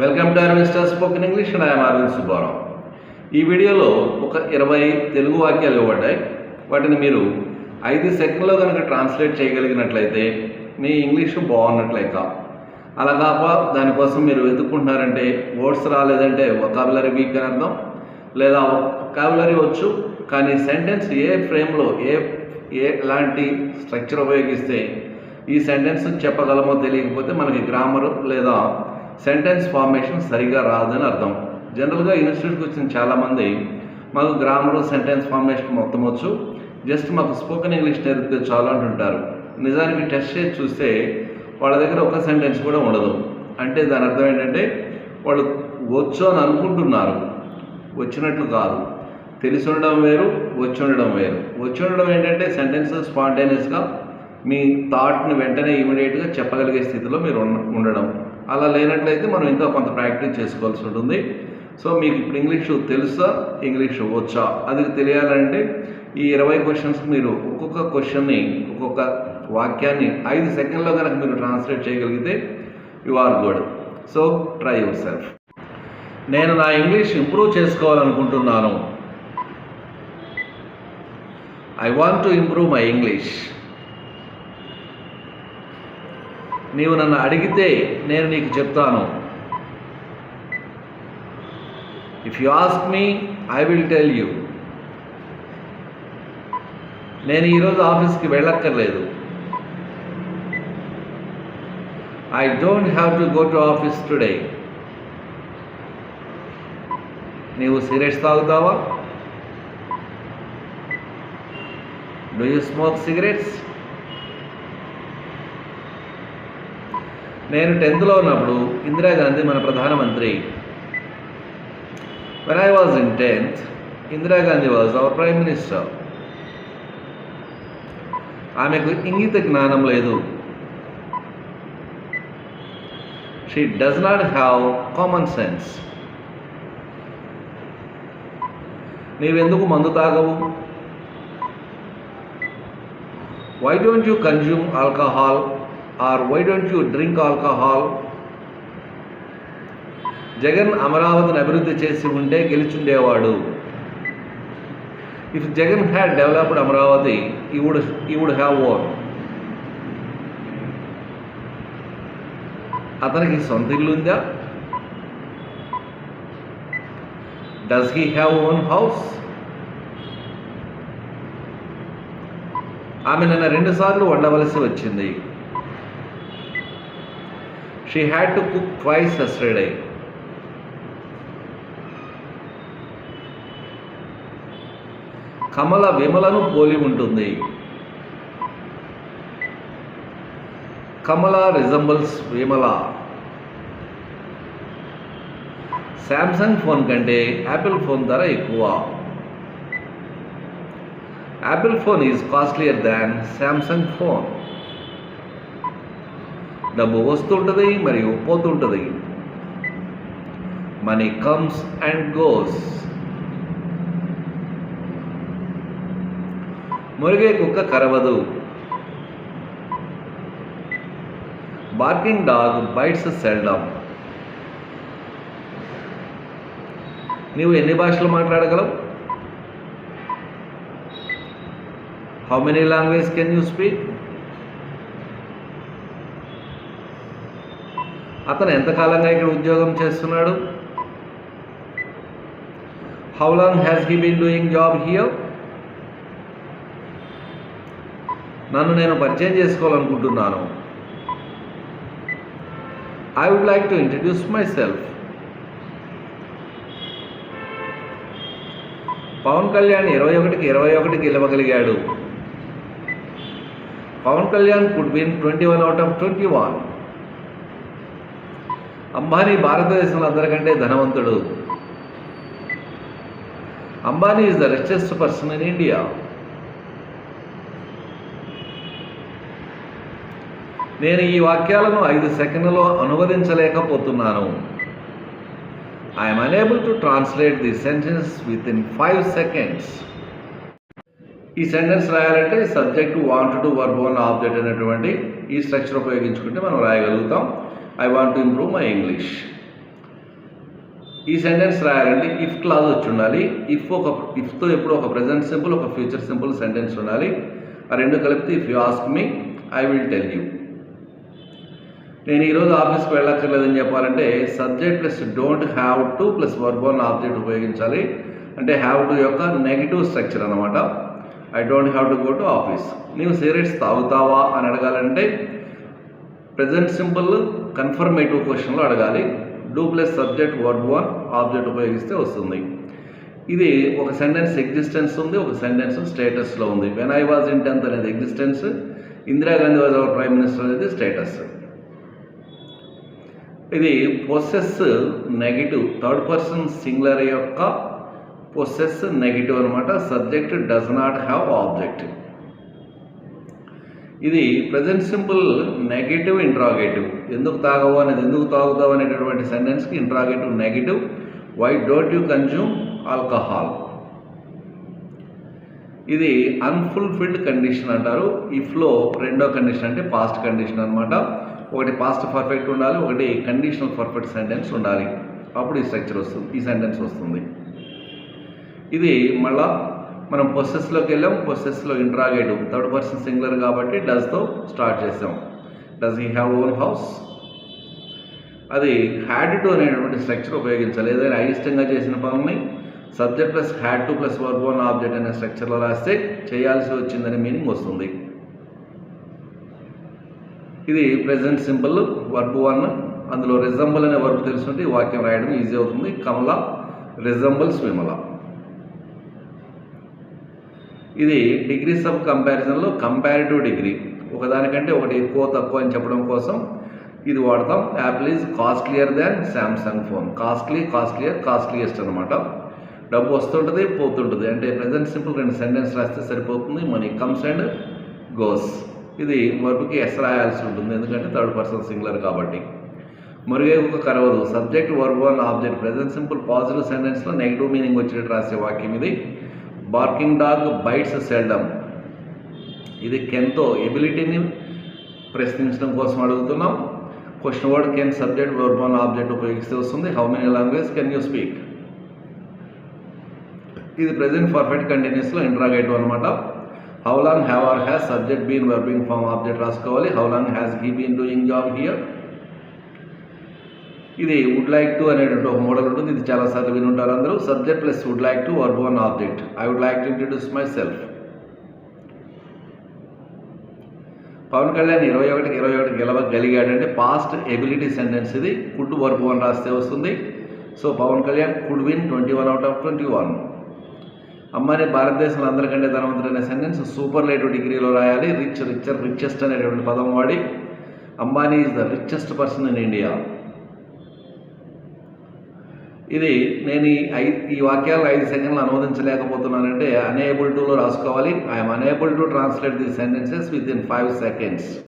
Welcome to Arvind star spoken English and I'm Arvind Subbarao ఈ వీడియోలో ఒక ఇరవై తెలుగు వాక్యాలు ఇవ్వబడ్డాయి. వాటిని మీరు ఐదు సెకండ్లో కనుక ట్రాన్స్లేట్ చేయగలిగినట్లయితే మీ ఇంగ్లీష్ బాగున్నట్లయిక. అలా కాక దానికోసం మీరు వెతుక్కుంటున్నారంటే వర్డ్స్ రాలేదంటే వొకాబులరీ వీక్ అని అర్థం. లేదా వొకాబులరీ వచ్చు కానీ సెంటెన్స్ ఏ ఫ్రేమ్లో ఏ ఏ ఎలాంటి స్ట్రక్చర్ ఉపయోగిస్తే ఈ సెంటెన్స్ చెప్పగలమో తెలియకపోతే మనకి గ్రామర్ లేదా సెంటెన్స్ ఫార్మేషన్ సరిగా రాదని అర్థం. జనరల్గా ఇన్స్టిట్యూట్కి వచ్చిన చాలామంది మాకు గ్రామరు సెంటెన్స్ ఫార్మేషన్ మొత్తం వచ్చు జస్ట్ మాకు స్పోకెన్ ఇంగ్లీష్ నేర్పితే చాలు అంటుంటారు. నిజానికి టెస్ట్ చేసి చూస్తే వాళ్ళ దగ్గర ఒక సెంటెన్స్ కూడా ఉండదు. అంటే దాని అర్థం ఏంటంటే వాళ్ళు వచ్చు అని అనుకుంటున్నారు. వచ్చినట్లు కాదు. తెలిసి ఉండడం వేరు వచ్చి ఉండడం వేరు. వచ్చి ఉండడం ఏంటంటే సెంటెన్స్ స్పాంటేనియస్గా మీ థాట్ని వెంటనే ఇమీడియట్గా చెప్పగలిగే స్థితిలో మీరు ఉండడం. అలా లేనట్లయితే మనం ఇంకా కొంత ప్రాక్టీస్ చేసుకోవాల్సి ఉంటుంది. సో మీకు ఇప్పుడు ఇంగ్లీషు తెలుసా? ఇంగ్లీషు వచ్చా? అది తెలియాలంటే ఈ ఇరవై క్వశ్చన్స్ మీరు ఒక్కొక్క క్వశ్చన్ని ఒక్కొక్క వాక్యాన్ని ఐదు సెకండ్లో కనుక మీరు ట్రాన్స్లేట్ చేయగలిగితే you are good so try yourself నేను నా ఇంగ్లీష్ ఇంప్రూవ్ చేసుకోవాలనుకుంటున్నాను. I want to improve my English నీవు నన్ను అడిగితే నేను నీకు చెప్తాను. If you ask me I will tell you నేను ఈరోజు ఆఫీస్కి వెళ్ళక్కర్లేదు. I don't have to go to office today నీవు సిగరెట్స్ తాగుతావా? డూ యూ స్మోక్ సిగరెట్స్ నేను టెన్త్లో ఉన్నప్పుడు ఇందిరాగాంధీ మన ప్రధానమంత్రి. When I was in tenth Indira Gandhi was our prime minister ఆమెకు ఇంగిత జ్ఞానం లేదు. She does not have common sense నీవెందుకు మందు తాగవు? Why don't you consume alcohol or why don't you drink alcohol? Jagan అమరావతిని అభివృద్ధి చేసి ఉంటే గెలిచుండేవాడు. If Jagan had developed Amaravati he would he would have own అతనికి సొంత ఇల్లు ఉందా? Does he have own house ఆమె నిన్న రెండుసార్లు వండవలసి వచ్చింది. She had to cook twice yesterday Kamala విమలను పోలి ఉంటుంది. Kamala resembles Vimala Samsung phone కంటే యాపిల్ ఫోన్ ధర ఎక్కువ. Apple phone is costlier than Samsung phone డబ్బు వస్తుంటుంది మరియు పోతుంటుంది మనీ కమ్స్ అండ్ గోస్ మురిగే కుక్క కరవదు. బార్కింగ్ డాగ్ బైట్స్ సెల్డమ్ నీవు ఎన్ని భాషలు మాట్లాడగలవు? How many language can you speak అతను ఎంతకాలంగా ఇక్కడ ఉద్యోగం చేస్తున్నాడు? How long has he been doing job here నన్ను నేను పరిచయం చేసుకోవాలనుకుంటున్నాను. I would like to introduce myself Pawan Kalyan ఇరవై ఒకటికి ఇరవై ఒకటికి గెలవగలిగాడు. Pawan Kalyan could win twenty one out of twenty one Ambani భారతదేశంలో అందరికంటే ధనవంతుడు. Ambani is the richest person in India నేను ఈ వాక్యాలను ఐదు సెకండ్లలో అనువదించలేకపోతున్నాను. I'm unable to translate the sentence within five seconds ఈ సెంటెన్స్ రాయాలంటే subject want to verb one object అనేటువంటి ఈ స్ట్రక్చర్ ఉపయోగించుకుంటే మనం రాయగలుగుతాం. I want to improve my English ఈ సెంటెన్స్ రాయాలంటే ఇఫ్ క్లాజ్ వచ్చి ఉండాలి. ఇఫ్ ఒక ఇఫ్తో ఎప్పుడు ఒక ప్రజెంట్ సింపుల్ ఒక ఫ్యూచర్ సింపుల్ సెంటెన్స్ ఉండాలి. ఆ రెండు కలిపితే if you ask me I will tell you నేను ఈరోజు ఆఫీస్కి వెళ్ళక్కర్లేదని చెప్పాలంటే subject plus don't have to plus verb one object ఉపయోగించాలి. అంటే హ్యావ్ టు యొక్క నెగిటివ్ స్ట్రక్చర్ అనమాట I don't have to go to office నీవు సిగరెట్స్ తాగుతావా అని అడగాలంటే ప్రజెంట్ సింపుల్ కన్ఫర్మేటివ్ క్వశ్చన్లో అడగాలి. Do plus subject word one object ఉపయోగిస్తే వస్తుంది. ఇది ఒక సెంటెన్స్ ఎగ్జిస్టెన్స్ ఉంది ఒక సెంటెన్స్ స్టేటస్లో ఉంది. When I was in tenth అనేది existence Indira Gandhi was our prime minister అనేది స్టేటస్ ఇది possess negative third person singular యొక్క పొసెస్ నెగిటివ్ అనమాట subject does not have object ఇది ప్రజెంట్ సింపుల్ నెగిటివ్ ఇంట్రాగేటివ్ ఎందుకు తాగవు అనేది ఎందుకు తాగుతావు అనేటటువంటి సెంటెన్స్కి interrogative negative why don't you consume alcohol ఇది అన్ఫుల్ఫిల్డ్ కండిషన్ అంటారు. ఈ ఫ్లో రెండో కండిషన్ అంటే పాస్ట్ కండిషన్ అనమాట ఒకటి పాస్ట్ పర్ఫెక్ట్ ఉండాలి ఒకటి కండిషనల్ పర్ఫెక్ట్ సెంటెన్స్ ఉండాలి. అప్పుడు ఈ స్ట్రక్చర్ వస్తుంది ఈ సెంటెన్స్ వస్తుంది. ఇది మళ్ళా మనం పొసెస్లోకి వెళ్ళాం పొసెస్లో ఇంట్రాగేటివ్ థర్డ్ పర్సన్ సింగులర్ కాబట్టి డస్తో స్టార్ట్ చేసాం. Does he have own house అది హ్యాడ్ టు అనేటువంటి స్ట్రక్చర్ ఉపయోగించాలి. ఏదైనా అయిష్టంగా చేసిన పనుల్ని subject plus had to plus work one object అనే స్ట్రక్చర్లో రాస్తే చేయాల్సి వచ్చిందనే మీనింగ్ వస్తుంది. ఇది ప్రెసెంట్ సింపుల్ వర్క్ వన్ అందులో రిజంబుల్ అనే వర్క్ తెలుసుంటే ఈ వాక్యం రాయడం ఈజీ అవుతుంది. కమల రిజంబుల్స్ విమల. ఇది డిగ్రీస్ ఆఫ్ కంపారిజన్లో కంపారిటివ్ డిగ్రీ. ఒకదానికంటే ఒకటి ఎక్కువ తక్కువ అని చెప్పడం కోసం ఇది వాడతాం. Apple is costlier than Samsung phone. Costly costlier costliest అనమాట డబ్బు వస్తుంటుంది పోతుంటుంది. అంటే ప్రజెంట్ సింపుల్ రెండు సెంటెన్స్ రాస్తే సరిపోతుంది. Money comes and goes. ఇది వర్బ్కి ఎస్ రాయాల్సి ఉంటుంది. ఎందుకంటే థర్డ్ పర్సన్ సింగులర్ కాబట్టి. మరుగే ఒక కరవదు. Subject verb one object. Present simple positive సెంటెన్స్లో negative meaning వచ్చేటట్టు రాసే వాక్యం ఇది. బార్కింగ్ డాగ్ బైట్స్ సెల్డమ్ ఇది కెన్తో ఎబిలిటీని ప్రశ్నించడం కోసం అడుగుతున్నాం. Question word can subject verb object ఉపయోగిస్తే వస్తుంది. How many language can you speak ఇది ప్రజెంట్ పర్ఫెక్ట్ కంటిన్యూస్లో ఇంట్రాగేటివ్ అనమాట how long have or has subject been verbing form object రాసుకోవాలి? How long has he been doing job here ఇది would like to అనేటువంటి ఒక model ఉంటుంది. ఇది చాలాసార్లు విని ఉంటారు అందరూ. Subject plus would like to verb one object I would like to introduce my self Pavan Kalyan ఇరవై ఒకటికి ఇరవై ఒకటి గెలవగలిగాడంటే పాస్ట్ ఎబిలిటీ సెంటెన్స్ ఇది. కుడ్ వర్బ్ వన్ రాస్తే వస్తుంది. So Pavan Kalyan could win twenty one out of twenty one అమ్మాయి భారతదేశంలో అందరికంటే ధనవంతుడైన సెంటెన్స్ సూపర్ లేటివ్ డిగ్రీలో రాయాలి. రిచ్ రిచర్ రిచెస్ట్ అనేటువంటి పదం వాడి. Ambani is the richest person in India ఇది నేను ఈ ఐ ఈ వాక్యాలు ఐదు సెకండ్లు అనువదించలేకపోతున్నానంటే అనేబుల్ టులో రాసుకోవాలి. I'm unable to translate the sentences within five seconds